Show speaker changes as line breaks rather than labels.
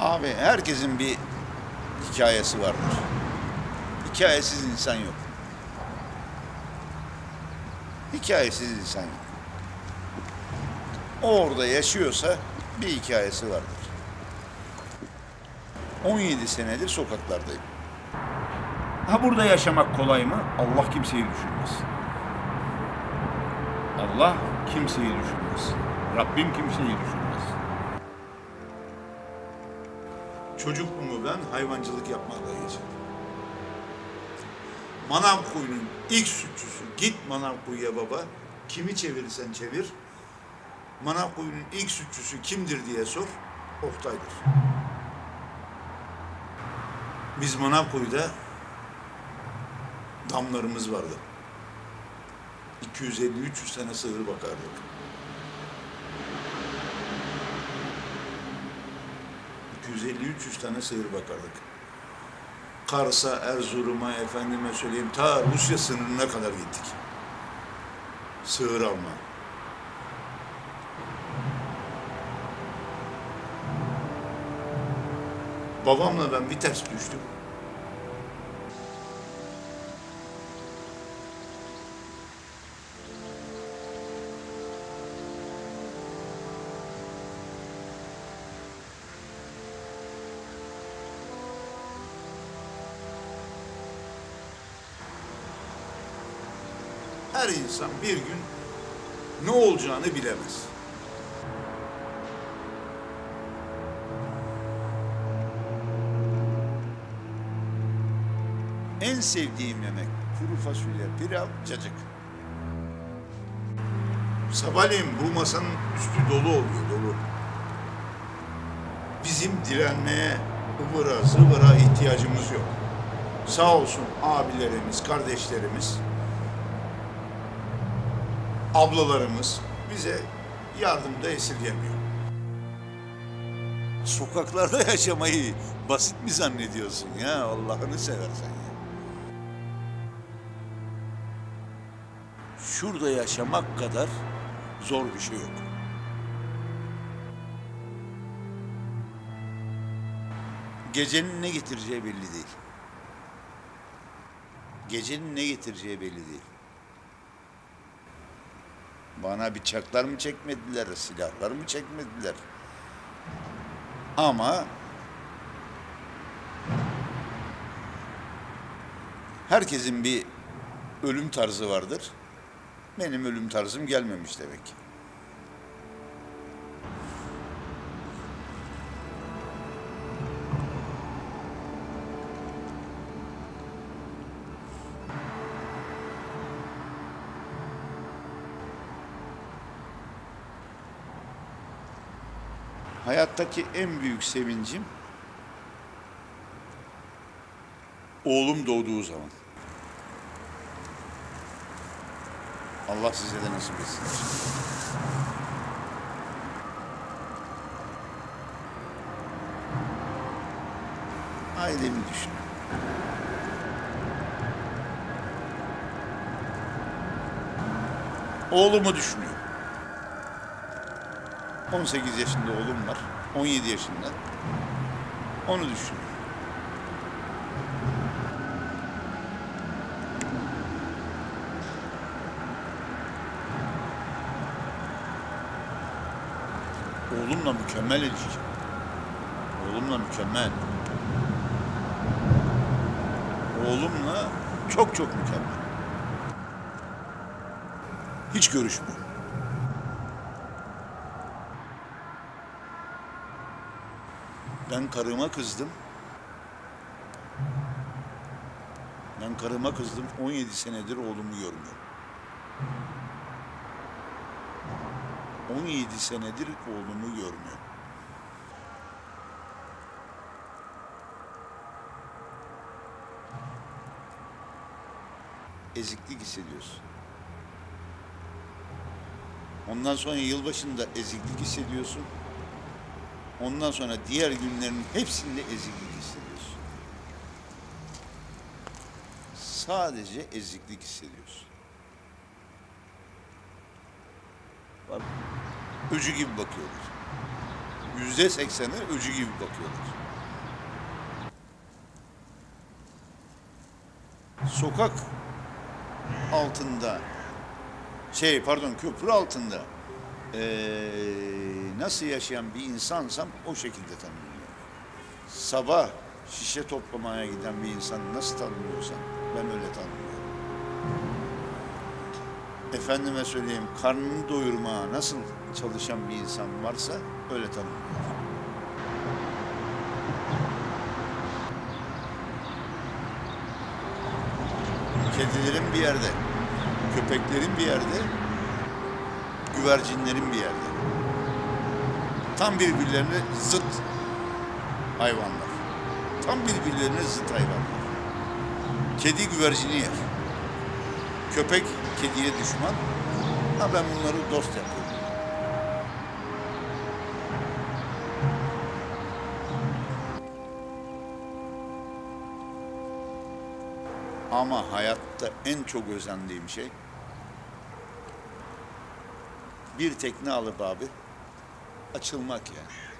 Abi herkesin bir hikayesi vardır. Hikayesiz insan yok. Hikayesiz insan yok. O orada yaşıyorsa bir hikayesi vardır. 17 senedir sokaklardayım. Ha burada yaşamak kolay mı? Allah kimseyi düşünmez. Allah kimseyi düşünmez. Rabbim kimseyi düşünmez. Çocukluğumu ben hayvancılık yapmakla geçirdim. Manav kuyunun ilk sütçüsü git manav kuyuya baba. Kimi çevirirsen çevir. Manav kuyunun ilk sütçüsü kimdir diye sor. Oktay'dır. Biz manav kuyuda damlarımız vardı. 250-300 tane sığır bakardık. 250-300 tane sığır bakardık. Kars'a, Erzurum'a, efendime söyleyeyim ta Rusya sınırına kadar gittik. Sığır alma. Babamla ben bir ters düştüm. Her insan bir gün ne olacağını bilemez. En sevdiğim yemek kuru fasulye, pilav, cacık. Sabahleyin bu masanın üstü dolu oluyor, dolu. Bizim direnmeye, ıvıra zıvıra ihtiyacımız yok. Sağ olsun abilerimiz, kardeşlerimiz, ablalarımız bize yardımda esirgemiyor. Sokaklarda yaşamayı basit mi zannediyorsun ya Allah'ını seversen ya. Şurada yaşamak kadar zor bir şey yok. Gecenin ne getireceği belli değil. Gecenin ne getireceği belli değil. Bana bıçaklar mı çekmediler, silahlar mı çekmediler? Ama herkesin bir ölüm tarzı vardır. Benim ölüm tarzım gelmemiş demek ki. Hayattaki en büyük sevincim oğlum doğduğu zaman. Allah size de nasip etsin. Ailemi düşün. Oğlumu düşünüyorum. 18 yaşında oğlum var. 17 yaşında. Onu düşünüyorum. Oğlumla mükemmel ilişki. Oğlumla mükemmel. Oğlumla çok çok mükemmel. Hiç görüşmüyorum. Ben karıma kızdım. Ben karıma kızdım. 17 senedir oğlumu görmüyorum. 17 senedir oğlumu görmüyorum. Eziklik hissediyorsun. Ondan sonra yılbaşında eziklik hissediyorsun. Ondan sonra diğer günlerin hepsinde eziklik hissediyorsun. Sadece eziklik hissediyorsun. Öcü gibi bakıyorlar. yüzde sekseni öcü gibi bakıyorlar. Sokak altında, şey pardon köprü altında eee, nasıl yaşayan bir insansam o şekilde tanımlıyorum. Sabah şişe toplamaya giden bir insan nasıl tanımlıyorsam ben öyle tanımlıyorum. Efendime söyleyeyim karnını doyurmaya nasıl çalışan bir insan varsa öyle tanımlıyorum. Kedilerin bir yerde, köpeklerin bir yerde, güvercinlerin bir yerde. Tam birbirlerine zıt hayvanlar. Tam birbirlerine zıt hayvanlar. Kedi güvercini yer. Köpek kediye düşman. Ha ben bunları dost yapıyorum. Ama hayatta en çok özendiğim şey bir tekne alıp abi açılmak yani.